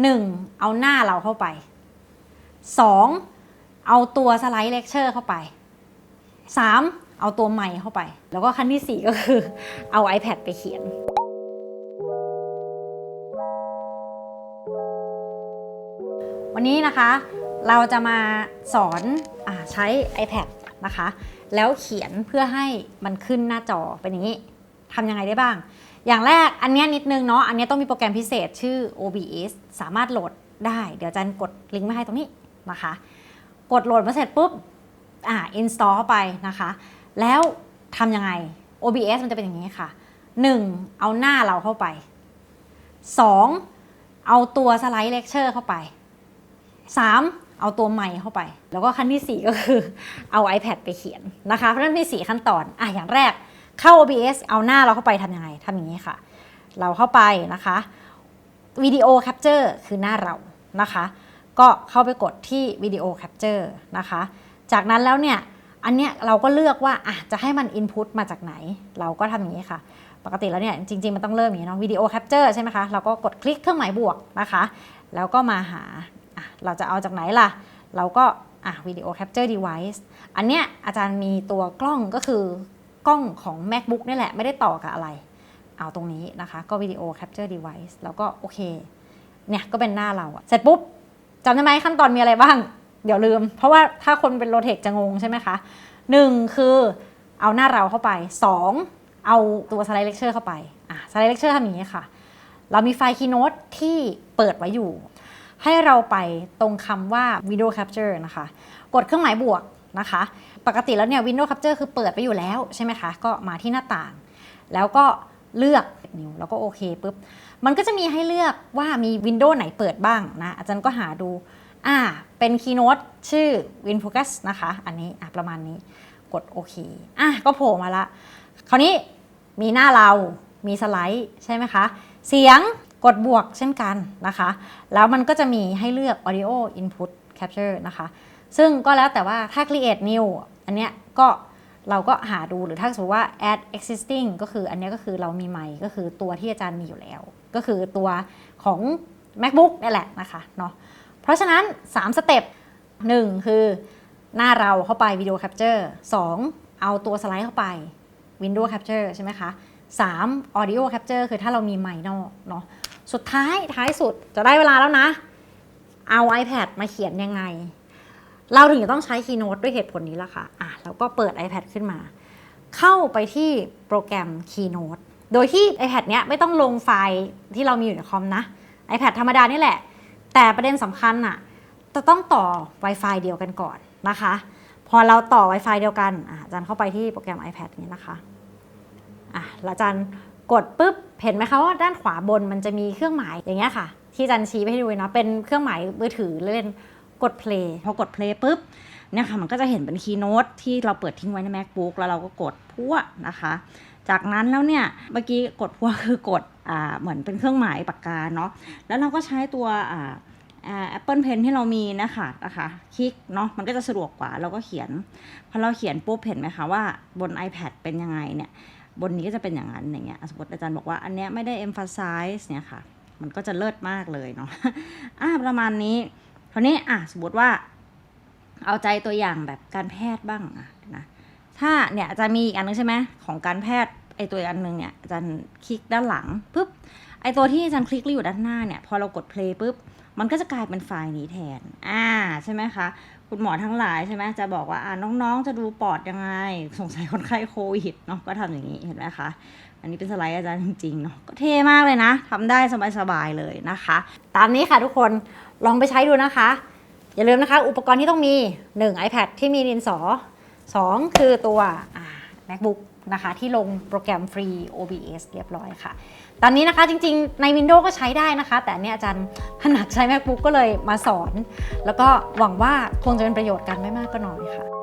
1. เอาหน้าเราเข้าไป 2. เอาตัวสไลด์เลคเชอร์เข้าไป 3. เอาตัวไมค์เข้าไป แล้วก็ขั้นที่ 4 ก็คือเอา iPad ไปเขียนวันนี้นะคะเราจะมาสอนอใช้ iPad นะคะ แล้วเขียนเพื่อให้มันขึ้นหน้าจอเป็นอย่างนี้ ทำยังไงได้บ้าง อย่างแรกอันนี้นิดนึงเนาะอันนี้ต้องมีโปรแกรมพิเศษชื่อ OBS สามารถโหลดได้ เดี๋ยวจันกดลิงก์มาให้ตรงนี้นะคะ กดโหลดมาเสร็จปุ๊บอ่า install เข้าไปนะคะ แล้วทำยังไง OBS มันจะเป็นอย่างนี้ค่ะ 1. เอาหน้าเราเข้าไป 2. เอาตัวสไลด์เลคเชอร์เข้าไป 3. เอาตัวไมค์เข้าไป แล้วก็ขั้นที่ 4 ก็คือเอา iPad ไปเขียนนะคะ เพราะฉะนั้นมี 4 ขั้นตอนอะอย่างแรก เข้า OBS เอาหน้าเราเข้าไปทำยังไงทำอย่างนี้ค่ะ เราเข้าไปนะคะวิดีโอแคปเจอร์คือหน้าเรานะคะ ก็เข้าไปกดที่วิดีโอแคปเจอร์นะคะ จากนั้นแล้วเนี่ยอันเนี้ยเราก็เลือกว่าอะจะให้มัน Input มาจากไหน เราก็ทำอย่างนี้ค่ะ ปกติแล้วเนี่ยจริง ๆ มันต้องเริ่มอย่างนี้เนาะวิดีโอแคปเจอร์ใช่ไหมคะ เราก็กดคลิกเครื่องหมายบวกนะคะ แล้วก็มาหาอะเราจะเอาจากไหนล่ะ เราก็อะวิดีโอแคปเจอร์ device อันเนี้ยอาจารย์มีตัวกล้องก็คือ กล้องของ macbook นี่แหละไม่ได้ต่อกับอะไร เอาตรงนี้นะคะ ก็วิดีโอแคปเจอร์ device แล้วก็โอเค เนี่ยก็เป็นหน้าเราเสร็จปุ๊บจำได้ไหมขั้นตอนมีอะไรบ้าง เดี๋ยวลืม เพราะว่าถ้าคนเป็นโรเทคจะงงใช่ไหมคะหนึ่งคือเอาหน้าเราเข้าไปสองเอาตัวสไลด์เลคเชอร์เข้าไปอะสไลด์เลคเชอร์ทำอย่างนี้ค่ะ เรามีไฟล์คีโนตที่เปิดไว้อยู่ ให้เราไปตรงคำว่า Video Capture นะคะ กดเครื่องหมายบวก นะคะ ปกติแล้วเนี่ย Windows Capture คือเปิดไปอยู่แล้วใช่ไหมคะ ก็มาที่หน้าต่าง แล้วก็เลือกนิ้วแล้วก็โอเคปุ๊บ มันก็จะมีให้เลือกว่ามีวินโดว์ไหนเปิดบ้างนะ อาจารย์ก็หาดู อ่า เป็นคีย์โน้ตชื่อ WinFocus นะคะ อันนี้อะประมาณนี้ กดโอเค อะ ก็โผล่มาละ คราวนี้มีหน้าเรา มีสไลด์ใช่ไหมคะ เสียงกดบวกเช่นกันนะคะ แล้วมันก็จะมีให้เลือก audio input capture นะคะ ซึ่งก็แล้วแต่ว่าถ้า create new อันเนี้ยก็เราก็หาดูหรือถ้าสมมติว่า add existing ก็คืออันเนี้ยก็คือเรามีใหม่ก็คือตัวที่อาจารย์มีอยู่แล้ว ก็คือตัวของ macbook นี่แหละนะคะเนาะเพราะฉะนั้น 3 สเต็ป1 คือหน้าเราเข้าไป Video Capture 2เอาตัวสไลด์เข้าไป Window Capture ใช่ไหมคะ 3 Audio Capture คือถ้าเรามีไมค์นอกเนาะสุดท้ายท้ายสุดจะได้เวลาแล้วนะ เอา iPad มาเขียนยังไง เราถึงจะต้องใช้ Keynote ด้วยเหตุผลนี้ละค่ะอะ แล้วก็เปิด iPad ขึ้นมา เข้าไปที่โปรแกรม Keynote โดยที่ iPad เนี้ยไม่ต้องลงไฟล์ที่เรามีอยู่ในคอมนะ iPad ธรรมดานี่แหละ แต่ประเด็นสำคัญน่ะจะต้องต่อ Wi-Fi เดียวกันก่อนนะคะ พอเราต่อ Wi-Fi เดียวกันอาจารย์เข้าไปที่โปรแกรม iPad นี้นะคะอะแล้วอาจารย์กดปุ๊บเห็นไหมคะว่าด้านขวาบนมันจะมีเครื่องหมายอย่างเงี้ยค่ะ ที่อาจารย์ชี้ไปให้ดูนะเป็นเครื่องหมายมือถือเล่น กด play พอกด play ปุ๊บเนี่ยค่ะมันก็จะเห็นเป็นคีย์โน้ตที่เราเปิดทิ้งไว้ใน macbook แล้วเราก็กดพั่วนะคะ จากนั้นแล้วเนี่ย เมื่อกี้กดพั่วคือกดอ่าเหมือนเป็นเครื่องหมายปากกาเนาะแล้วเราก็ใช้ตัวอ่า Apple Pen ที่เรามีนะคะนะคะคลิกเนาะมันก็จะสะดวกกว่าเราก็เขียน พอเราเขียนปุ๊บเห็นไหมคะว่าบน iPad เป็นยังไงเนี่ยบนนี้ก็จะเป็นอย่างนั้นอย่างเงี้ยสมมติอาจารย์บอกว่าอันเนี้ยไม่ได้ emphasize เนี่ยค่ะ มันก็จะเลิศมากเลยเนาะอ่าประมาณนี้ คราวนี้อะสมมติว่า เอาใจตัวอย่างแบบการแพทย์บ้างอะนะถ้าเนี่ยอาจารย์มีอีกอันนึงใช่ไหมของการแพทย์ไอตัวอันนึงเนี่ยอาจารย์คลิกด้านหลังปุ๊บไอตัวที่อาจารย์คลิกแล้วอยู่ด้านหน้าเนี่ยพอเรากดเพลย์ปุ๊บ มันก็จะกลายเป็นไฟล์นี้แทน อ่าใช่ไหมคะ คุณหมอทั้งหลายใช่ไหมจะบอกว่าอ่าน้องๆ จะดูปอดยังไง สงสัยคนไข้โควิดเนาะก็ทำอย่างนี้เห็นไหมคะ อันนี้เป็นสไลด์อาจารย์จริงๆเนาะก็เท่มากเลยนะทำได้สบายๆเลยนะคะ ตามนี้ค่ะทุกคนลองไปใช้ดูนะคะ อย่าลืมนะคะ อุปกรณ์ที่ต้องมี 1 iPad ที่มีดินสอ 2 คือตัวอ่า MacBook นะคะที่ลงโปรแกรมฟรี OBS เรียบร้อยค่ะ ตอนนี้นะคะจริงๆใน Windows ก็ใช้ได้นะคะ แต่เนี่ยอาจารย์ถนัดใช้ MacBook ก็เลยมาสอน แล้วก็หวังว่าคงจะเป็นประโยชน์กันไม่มากก็น้อยค่ะ